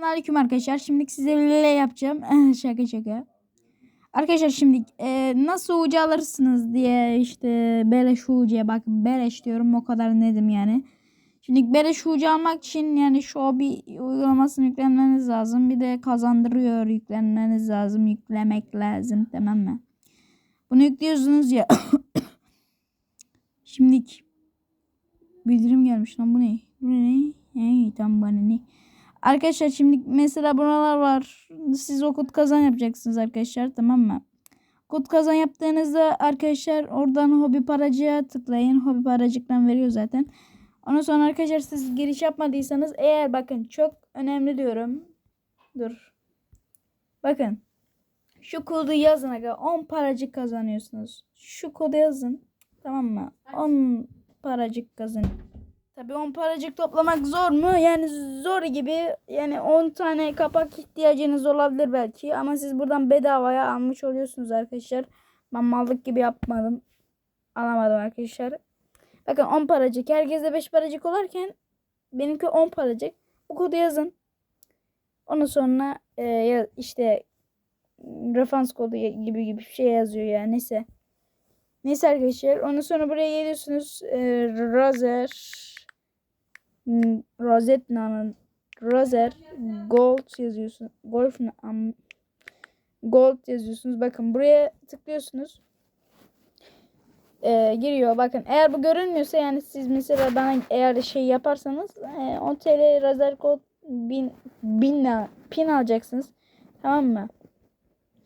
Selamünaleyküm arkadaşlar. Şimdi size lele yapacağım. şaka şaka. Arkadaşlar şimdi e, nasıl ucu alırsınız diye işte beleş ucuya bakın beleş diyorum o kadar nedim yani. Şimdi beleş ucu almak için yani şu bir uygulamasını yüklemeniz lazım. Bir de kazandırıyor yüklemeniz lazım. Yüklemek lazım tamam mı? Bunu yüklüyorsunuz ya. Şimdi bildirim gelmiş lan bu ne? Bu ne? Hey, tam bana ne? Arkadaşlar şimdi mesela buralar var. Siz o kod kazan yapacaksınız arkadaşlar tamam mı? Kod kazan yaptığınızda arkadaşlar oradan hobi paracığa tıklayın. Hobi paracıktan veriyor zaten. Ondan sonra arkadaşlar siz giriş yapmadıysanız eğer bakın çok önemli diyorum. Dur. Bakın. Şu kodu yazın aga. 10 paracık kazanıyorsunuz. Şu kodu yazın. Tamam mı? 10 paracık kazanın. Tabii 10 paracık toplamak zor mu? Yani zor gibi. Yani 10 tane kapak ihtiyacınız olabilir belki. Ama siz buradan bedavaya almış oluyorsunuz arkadaşlar. Ben mallık gibi yapmadım. Alamadım arkadaşlar. Bakın 10 paracık. Herkese 5 paracık olarken benimki 10 paracık. Bu kodu yazın. Ondan sonra e, işte referans kodu gibi gibi bir şey yazıyor yani neyse. Neyse arkadaşlar. Ondan sonra buraya geliyorsunuz. E, Razer Rosetna'nın Roser Gold yazıyorsun. Golf um, Gold yazıyorsunuz. Bakın buraya tıklıyorsunuz. Ee, giriyor. Bakın eğer bu görünmüyorsa yani siz mesela bana eğer şey yaparsanız e, 10 TL Razer Gold 1000 bin pin alacaksınız. Tamam mı?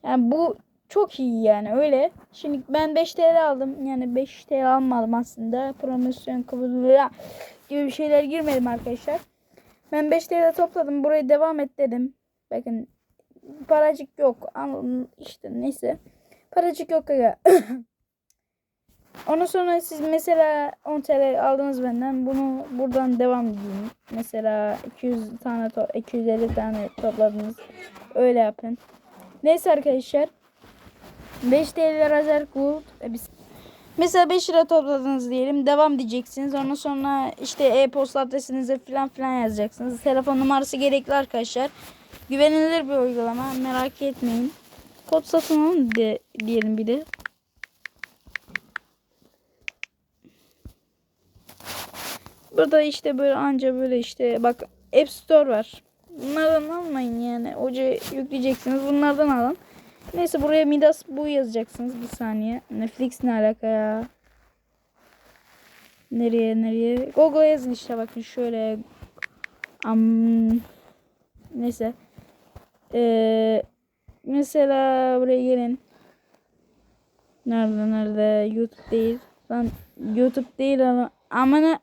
Yani bu çok iyi yani öyle. Şimdi ben 5 TL aldım. Yani 5 TL almadım aslında. Promosyon kabul gibi bir şeyler girmedim arkadaşlar. Ben 5 TL topladım. Burayı devam et dedim. Bakın paracık yok. işte neyse. Paracık yok aga. Ondan sonra siz mesela 10 TL aldınız benden. Bunu buradan devam edin. Mesela 200 tane 250 tane topladınız. Öyle yapın. Neyse arkadaşlar. 5 TL Razer Gold. E, biz Mesela 5 lira topladınız diyelim. Devam diyeceksiniz. Ondan sonra işte e-posta adresinizi falan filan yazacaksınız. Telefon numarası gerekli arkadaşlar. Güvenilir bir uygulama. Merak etmeyin. Kod satın alın de, diyelim bir de. Burada işte böyle anca böyle işte bak App Store var. Bunlardan almayın yani. Oca yükleyeceksiniz. Bunlardan alın. Neyse buraya Midas bu yazacaksınız. Bir saniye. Netflix ne alaka ya? Nereye nereye? Google yazın işte bakın şöyle. Um, neyse. Ee, mesela buraya gelin. Nerede nerede? YouTube değil. Lan YouTube değil ama amına.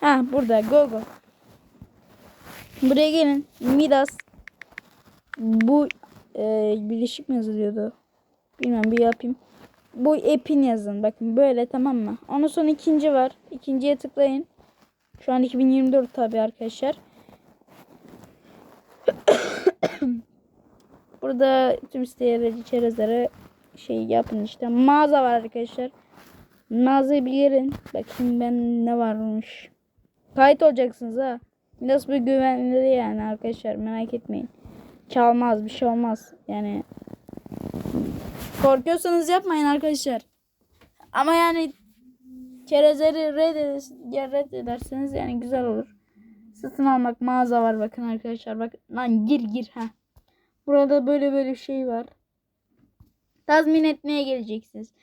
Ha burada Google. Buraya gelin. Midas. Bu e, birleşik mi yazılıyordu? Bilmem bir yapayım. Bu epin yazın. Bakın böyle tamam mı? Ondan sonra ikinci var. İkinciye tıklayın. Şu an 2024 tabi arkadaşlar. Burada tüm siteleri, çerezlere şey yapın işte. Mağaza var arkadaşlar. Mağazayı bir girin. Bakayım ben ne varmış. Kayıt olacaksınız ha. Biraz bir güvenli yani arkadaşlar merak etmeyin çalmaz bir şey olmaz. Yani korkuyorsanız yapmayın arkadaşlar. Ama yani çerezleri reddederseniz yani güzel olur. Satın almak mağaza var bakın arkadaşlar. Bak lan gir gir ha. Burada böyle böyle bir şey var. Tazmin etmeye geleceksiniz.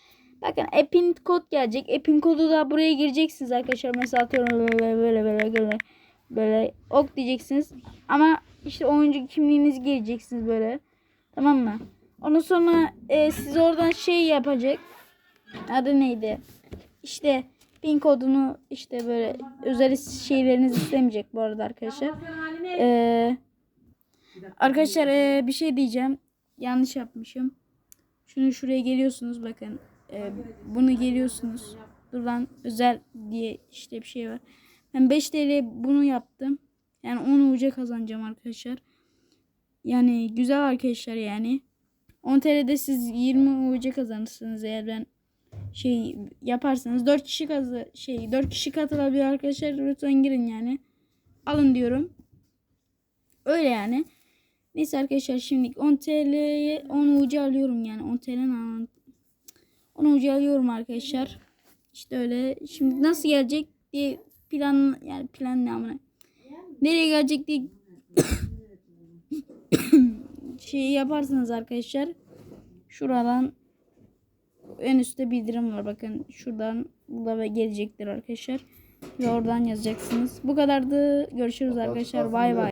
Bakın epin kod gelecek. Epin kodu da buraya gireceksiniz arkadaşlar. Mesela atıyorum böyle böyle böyle böyle böyle ok diyeceksiniz. Ama işte oyuncu kimliğinizi gireceksiniz böyle. Tamam mı? Ondan sonra e, siz oradan şey yapacak. Adı neydi? İşte pin kodunu işte böyle özel şeylerinizi istemeyecek bu arada arkadaşlar. Ee, arkadaşlar e, bir şey diyeceğim. Yanlış yapmışım. Şunu şuraya geliyorsunuz bakın. E, bunu geliyorsunuz. Dur özel diye işte bir şey var. Ben 5 TL bunu yaptım. Yani 10 UC kazanacağım arkadaşlar. Yani güzel arkadaşlar yani. 10 TL'de siz 20 UC kazanırsınız eğer ben şey yaparsanız 4 kişi kazı şey 4 kişi katılabilir arkadaşlar lütfen girin yani. Alın diyorum. Öyle yani. Neyse arkadaşlar şimdi 10 TL'ye 10 ucu alıyorum yani 10 TL'nin 10 ucu alıyorum arkadaşlar. İşte öyle. Şimdi nasıl gelecek diye plan yani plan ne amına. Nereye gelecek diye şey yaparsınız arkadaşlar. Şuradan en üstte bildirim var bakın şuradan burada ve gelecektir arkadaşlar. Ve oradan yazacaksınız. Bu kadardı. Görüşürüz arkadaşlar. Bay bay.